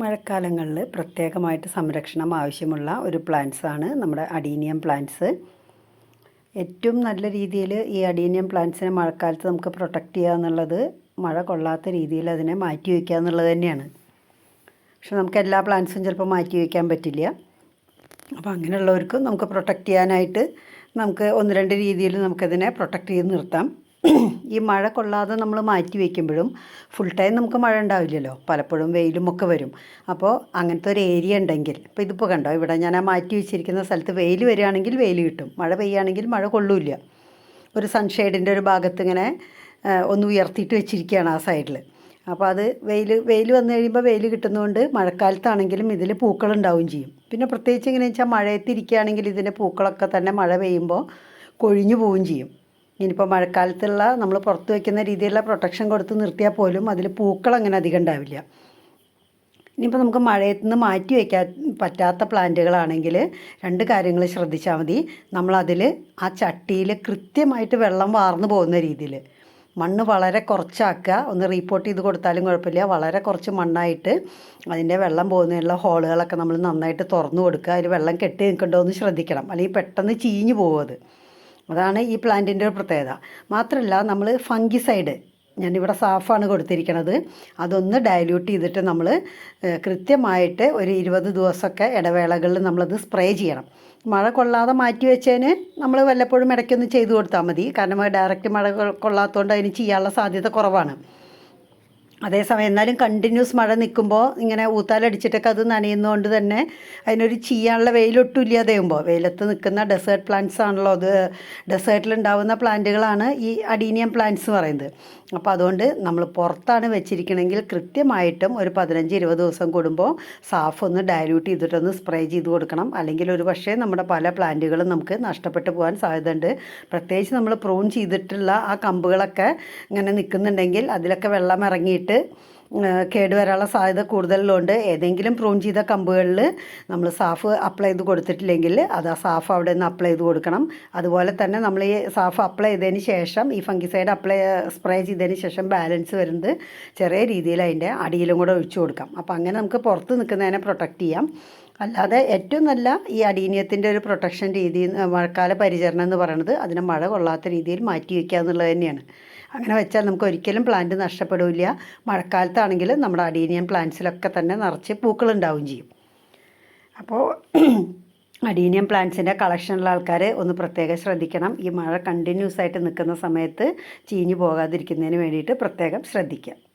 മഴക്കാലങ്ങളിൽ പ്രത്യേകമായിട്ട് സംരക്ഷണം ആവശ്യമുള്ള ഒരു പ്ലാന്റ്സ് ആണ് നമ്മുടെ അഡീനിയം പ്ലാന്റ്സ് ഏറ്റവും നല്ല രീതിയിൽ ഈ അഡീനിയം പ്ലാന്റ്സിനെ മഴക്കാലത്ത് നമുക്ക് പ്രൊട്ടക്റ്റ് ചെയ്യുക എന്നുള്ളത് മഴ കൊള്ളാത്ത രീതിയിൽ അതിനെ മാറ്റി വയ്ക്കുക എന്നുള്ളത് തന്നെയാണ്. പക്ഷെ നമുക്ക് എല്ലാ പ്ലാന്റ്സും ചിലപ്പോൾ മാറ്റി വയ്ക്കാൻ പറ്റില്ല. അപ്പോൾ അങ്ങനെയുള്ളവർക്കും നമുക്ക് പ്രൊട്ടക്റ്റ് ചെയ്യാനായിട്ട് നമുക്ക് ഒന്ന് രണ്ട് രീതിയിൽ നമുക്കതിനെ പ്രൊട്ടക്റ്റ് ചെയ്ത് നിർത്താം. ഈ മഴ കൊള്ളാതെ നമ്മൾ മാറ്റി വയ്ക്കുമ്പോഴും ഫുൾ ടൈം നമുക്ക് മഴ ഉണ്ടാവില്ലല്ലോ. പലപ്പോഴും വെയിലും ഒക്കെ വരും. അപ്പോൾ അങ്ങനത്തെ ഒരു ഏരിയ ഉണ്ടെങ്കിൽ ഇപ്പോൾ ഇതിപ്പോൾ കണ്ടോ? ഇവിടെ ഞാൻ ആ മാറ്റി വെച്ചിരിക്കുന്ന സ്ഥലത്ത് വെയിൽ വരികയാണെങ്കിൽ വെയിൽ കിട്ടും. മഴ പെയ്യുകയാണെങ്കിൽ മഴ കൊള്ളൂല്ല. ഒരു സൺഷെയ്ഡിന്റെ ഒരു ഭാഗത്ത് ഇങ്ങനെ ഒന്ന് ഉയർത്തിയിട്ട് വെച്ചിരിക്കുകയാണ് ആ സൈഡിൽ അപ്പോൾ അത് വെയിൽ വെയിൽ വന്നു കഴിയുമ്പോൾ വെയിൽ കിട്ടുന്നതുകൊണ്ട് മഴക്കാലത്താണെങ്കിലും ഇതിൽ പൂക്കളുണ്ടാവും ചെയ്യും. പിന്നെ പ്രത്യേകിച്ച് എങ്ങനെയാണെന്ന് വെച്ചാൽ മഴയത്തിരിക്കുകയാണെങ്കിൽ ഇതിന്റെ പൂക്കളൊക്കെ തന്നെ മഴ പെയ്യുമ്പോൾ കൊഴിഞ്ഞു പോവുകയും ചെയ്യും. ഇനിയിപ്പോൾ മഴക്കാലത്തുള്ള നമ്മൾ പുറത്ത് വയ്ക്കുന്ന രീതിയിലുള്ള പ്രൊട്ടക്ഷൻ കൊടുത്ത് നിർത്തിയാൽ പോലും അതിൽ പൂക്കൾ അങ്ങനെ അധികം ഉണ്ടാവില്ല. ഇനിയിപ്പോൾ നമുക്ക് മഴയത്ത് നിന്ന് മാറ്റി വയ്ക്കാൻ പറ്റാത്ത പ്ലാന്റുകളാണെങ്കിൽ രണ്ട് കാര്യങ്ങൾ ശ്രദ്ധിച്ചാൽ മതി. നമ്മളതിൽ ആ ചട്ടിയിൽ കൃത്യമായിട്ട് വെള്ളം വാർന്നു പോകുന്ന രീതിയിൽ മണ്ണ് വളരെ കുറച്ചാക്കുക ഒന്ന് റീപ്പോർട്ട് ചെയ്ത് കൊടുത്താലും കുഴപ്പമില്ല. വളരെ കുറച്ച് മണ്ണായിട്ട് അതിന്റെ വെള്ളം പോകുന്നതിനുള്ള ഹോളുകളൊക്കെ നമ്മൾ നന്നായിട്ട് തുറന്നു കൊടുക്കുക. അതിൽ വെള്ളം കെട്ടി നിൽക്കണ്ടോ എന്ന് ശ്രദ്ധിക്കണം. അല്ലെങ്കിൽ പെട്ടെന്ന് ചീഞ്ഞു പോകും അത്. അതാണ് ഈ പ്ലാന്റിന്റെ ഒരു പ്രത്യേകത. മാത്രമല്ല നമ്മൾ ഫംഗിസൈഡ് ഞാനിവിടെ സാഫാണ് കൊടുത്തിരിക്കുന്നത് അതൊന്ന് ഡയല്യൂട്ട് ചെയ്തിട്ട് നമ്മൾ കൃത്യമായിട്ട് ഒരു ഇരുപത് ദിവസമൊക്കെ ഇടവേളകളിൽ നമ്മളത് സ്പ്രേ ചെയ്യണം. മഴ കൊള്ളാതെ മാറ്റി വെച്ചതിന് നമ്മൾ വല്ലപ്പോഴും ഇടയ്ക്കൊന്ന് ചെയ്തു കൊടുത്താൽ മതി. കാരണം ഡയറക്റ്റ് മഴ കൊള്ളാത്തതുകൊണ്ട് അതിന് ചെയ്യാനുള്ള സാധ്യത കുറവാണ്. അതേസമയം എന്നാലും കണ്ടിന്യൂസ് മഴ നിൽക്കുമ്പോൾ ഇങ്ങനെ ഊത്താലടിച്ചിട്ടൊക്കെ അത് നനയുന്നതുകൊണ്ട് തന്നെ അതിനൊരു ചെയ്യാനുള്ള വെയിലൊട്ടും ഇല്ലാതെയുമ്പോൾ വെയിലത്ത് നിൽക്കുന്ന ഡെസേർട്ട് പ്ലാന്റ്സ് ആണല്ലോ അത്. ഡെസേർട്ടിൽ ഉണ്ടാകുന്ന പ്ലാന്റുകളാണ് ഈ അഡീനിയം പ്ലാന്റ്സ് പറയുന്നത്. അപ്പോൾ അതുകൊണ്ട് നമ്മൾ പുറത്താണ് വെച്ചിരിക്കണമെങ്കിൽ കൃത്യമായിട്ടും ഒരു പതിനഞ്ച് ഇരുപത് ദിവസം കൂടുമ്പോൾ സാഫ് ഒന്ന് ഡയല്യൂട്ട് ചെയ്തിട്ടൊന്ന് സ്പ്രേ ചെയ്ത് കൊടുക്കണം. അല്ലെങ്കിൽ ഒരു പക്ഷേ നമ്മുടെ പല പ്ലാന്റുകളും നമുക്ക് നഷ്ടപ്പെട്ടു പോകാൻ സാധ്യതയുണ്ട്. പ്രത്യേകിച്ച് നമ്മൾ പ്രൂൺ ചെയ്തിട്ടുള്ള ആ കമ്പുകളൊക്കെ ഇങ്ങനെ നിൽക്കുന്നുണ്ടെങ്കിൽ അതിലൊക്കെ വെള്ളം ഇറങ്ങിയിട്ട് ആ, കേടുവരാനുള്ള സാധ്യത കൂടുതലുള്ളതുകൊണ്ട് ഏതെങ്കിലും പ്രൂൺ ചെയ്ത കമ്പുകളിൽ നമ്മൾ സാഫ് അപ്ലൈ ചെയ്ത് കൊടുത്തിട്ടില്ലെങ്കിൽ അത് ആ സാഫ് അവിടെ നിന്ന് അപ്ലൈ ചെയ്ത് കൊടുക്കണം. അതുപോലെ തന്നെ നമ്മൾ ഈ സാഫ് അപ്ലൈ ചെയ്തതിന് ശേഷം ഈ ഫംഗിസൈഡ് അപ്ലൈ സ്പ്രേ ചെയ്തതിന് ശേഷം ബാലൻസ് വരുന്നത് ചെറിയ രീതിയിൽ അതിന്റെ അടിയിലും കൂടെ ഒഴിച്ചു കൊടുക്കാം. അപ്പോൾ അങ്ങനെ നമുക്ക് പുറത്ത് നിൽക്കുന്നതിനെ പ്രൊട്ടക്റ്റ് ചെയ്യാം. അല്ലാതെ ഏറ്റവും നല്ല ഈ അടീനിയത്തിന്റെ ഒരു പ്രൊട്ടക്ഷൻ രീതി മഴക്കാല പരിചരണം എന്ന് പറയുന്നത് അതിനെ മഴ കൊള്ളാത്ത രീതിയിൽ മാറ്റി വയ്ക്കുക എന്നുള്ളത് തന്നെയാണ്. അങ്ങനെ വെച്ചാൽ നമുക്ക് ഒരിക്കലും പ്ലാന്റ് നഷ്ടപ്പെടില്ല. മഴക്കാലത്താണെങ്കിൽ നമ്മുടെ അടീനിയൻ പ്ലാന്റ്സിലൊക്കെ തന്നെ നിറച്ച് പൂക്കളുണ്ടാവും ചെയ്യും. അപ്പോൾ അഡീനിയം പ്ലാന്റ്സിന്റെ കളക്ഷനുള്ള ആൾക്കാർ ഒന്ന് പ്രത്യേകം ശ്രദ്ധിക്കണം. ഈ മഴ കണ്ടിന്യൂസ് ആയിട്ട് നിൽക്കുന്ന സമയത്ത് ചീഞ്ഞു പോകാതിരിക്കുന്നതിന് വേണ്ടിയിട്ട് പ്രത്യേകം ശ്രദ്ധിക്കുക.